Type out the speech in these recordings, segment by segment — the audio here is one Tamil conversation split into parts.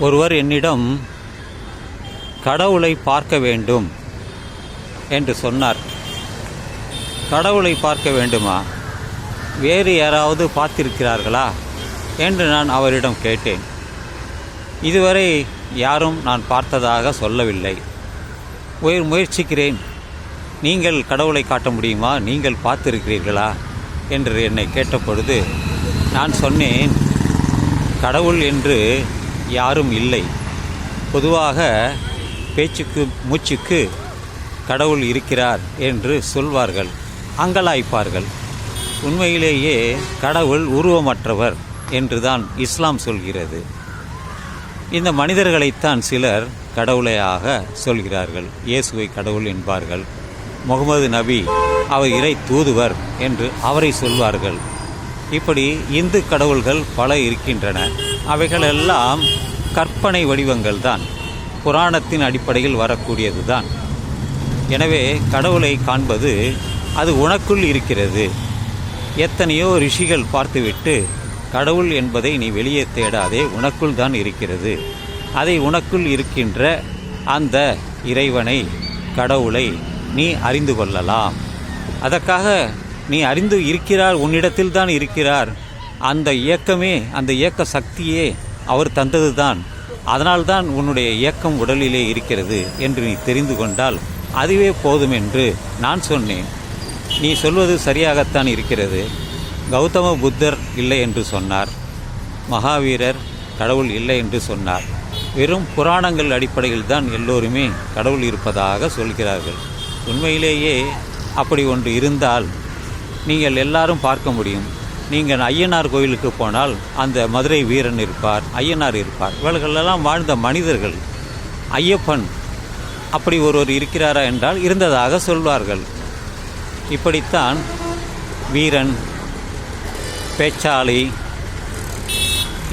ஒருவர் என்னிடம் கடவுளை பார்க்க வேண்டும் என்று சொன்னார். கடவுளை பார்க்க வேண்டுமா? வேறு யாராவது பார்த்திருக்கிறார்களா? என்று நான் அவரிடம் கேட்டேன். இதுவரை யாரும் நான் பார்த்ததாக சொல்லவில்லை. உயிர் முயற்சிக்கிறேன். நீங்கள் கடவுளை காட்ட முடியுமா? நீங்கள் பார்த்திருக்கிறீர்களா? என்று என்னை கேட்டபொழுது நான் சொன்னேன் கடவுள் என்று யாரும் இல்லை. பொதுவாக பேச்சுக்கு மூச்சுக்கு கடவுள் இருக்கிறார் என்று சொல்வார்கள் அங்கலாய்ப்பார்கள். உண்மையிலேயே கடவுள் உருவமற்றவர் என்றுதான் இஸ்லாம் சொல்கிறது. இந்த மனிதர்களைத்தான் சிலர் கடவுளையாக சொல்கிறார்கள். இயேசுவை கடவுள் என்பார்கள். முகமது நபி அவர் இறை தூதுவர் என்று அவரை சொல்வார்கள். இப்படி இந்து கடவுள்கள் பல இருக்கின்றன. அவைகளெல்லாம் கற்பனை வடிவங்கள் தான் புராணத்தின் அடிப்படையில் வரக்கூடியது தான் எனவே கடவுளை காண்பது அது உனக்குள் இருக்கிறது. எத்தனையோ ரிஷிகள் பார்த்துவிட்டு கடவுள் என்பதை நீ வெளியே தேடாதே உனக்குள் தான் இருக்கிறது. அதை உனக்குள் இருக்கின்ற அந்த இறைவனை கடவுளை நீ அறிந்து கொள்ளலாம். அதற்காக நீ அறிந்து இருக்கிறார் உன்னிடத்தில் தான் இருக்கிறார். அந்த இயக்கமே அந்த இயக்க சக்தியே அவர் தந்தது தான் அதனால்தான் உன்னுடைய இயக்கம் உடலிலே இருக்கிறது என்று நீ தெரிந்து கொண்டால் அதுவே போதும் என்று நான் சொன்னேன். நீ சொல்வது சரியாகத்தான் இருக்கிறது. கௌதம புத்தர் இல்லை என்று சொன்னார். மகாவீரர் கடவுள் இல்லை என்று சொன்னார். வெறும் புராணங்கள் அடிப்படையில் தான் எல்லோருமே கடவுள் இருப்பதாக சொல்கிறார்கள். உண்மையிலேயே அப்படி ஒன்று இருந்தால் நீங்கள் எல்லாரும் பார்க்க முடியும். நீங்கள் ஐயனார் கோயிலுக்கு போனால் அந்த மதுரை வீரன் இருப்பார் ஐயனார் இருப்பார். இவர்களெல்லாம் வாழ்ந்த மனிதர்கள். ஐயப்பன் அப்படி ஒருவர் இருக்கிறாரா என்றால் இருந்ததாக சொல்வார்கள். இப்படித்தான் வீரன் பேச்சாளி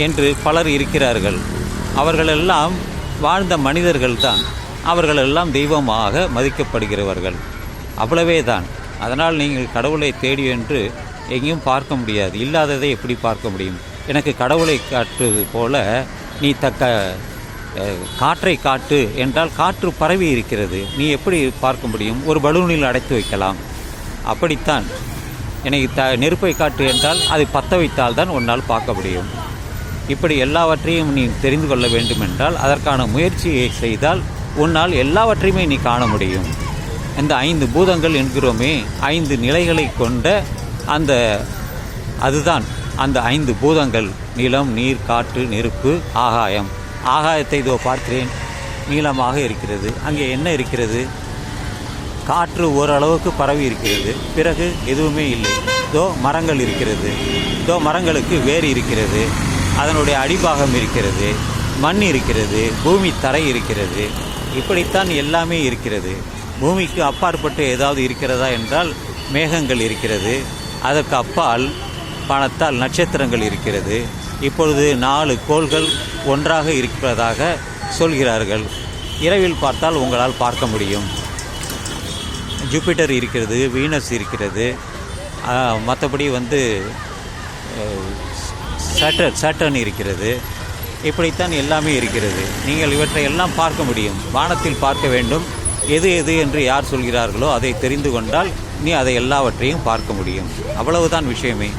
என்று பலர் இருக்கிறார்கள். அவர்களெல்லாம் வாழ்ந்த மனிதர்கள்தான். அவர்களெல்லாம் தெய்வமாக மதிக்கப்படுகிறவர்கள். அவ்வளவே தான் அதனால் நீங்கள் கடவுளை தேடி என்று எங்கேயும் பார்க்க முடியாது. இல்லாததை எப்படி பார்க்க முடியும்? எனக்கு கடவுளை காட்டுவது போல நீ தக்க காற்றை காட்டு என்றால் காற்று பரவி இருக்கிறது. நீ எப்படி பார்க்க முடியும்? ஒரு பலூனில் அடைத்து வைக்கலாம். அப்படித்தான். எனக்கு த நெருப்பை காட்டு என்றால் அதை பற்ற வைத்தால் தான் உன்னால் பார்க்க முடியும். இப்படி எல்லாவற்றையும் நீ தெரிந்து கொள்ள வேண்டும் என்றால் அதற்கான முயற்சியை செய்தால் உன்னால் எல்லாவற்றையுமே நீ காண முடியும். இந்த ஐந்து பூதங்கள் என்கிறோமே ஐந்து நிலைகளை கொண்ட அந்த அதுதான் அந்த ஐந்து பூதங்கள் நிலம் நீர் காற்று நெருப்பு ஆகாயம். ஆகாயத்தை இதோ பார்க்கிறேன் நீளமாக இருக்கிறது. அங்கே என்ன இருக்கிறது? காற்று ஓரளவுக்கு பரவி இருக்கிறது. பிறகு எதுவுமே இல்லை. இதோ மரங்கள் இருக்கிறது. இதோ மரங்களுக்கு வேர் இருக்கிறது. அதனுடைய அடிபாகம் இருக்கிறது. மண் இருக்கிறது. பூமி தரை இருக்கிறது. இப்படித்தான் எல்லாமே இருக்கிறது. பூமிக்கு அப்பாற்பட்டு ஏதாவது இருக்கிறதா என்றால் மேகங்கள் இருக்கிறது. அதற்கு அப்பால் பணத்தால் நட்சத்திரங்கள் இருக்கிறது. இப்பொழுது நாலு கோள்கள் ஒன்றாக இருக்கிறதாக சொல்கிறார்கள். இரவில் பார்த்தால் உங்களால் பார்க்க முடியும். ஜூபிட்டர் இருக்கிறது வீனஸ் இருக்கிறது. மற்றபடி வந்து சேட்டர் சேட்டர்ன் இருக்கிறது. இப்படித்தான் எல்லாமே இருக்கிறது. நீங்கள் இவற்றை எல்லாம் பார்க்க முடியும். வானத்தில் பார்க்க வேண்டும். எது எது என்று யார் சொல்கிறார்களோ அதை தெரிந்து கொண்டால் நீ அதை எல்லாவற்றையும் பார்க்க முடியும். அவ்வளவுதான் விஷயமே.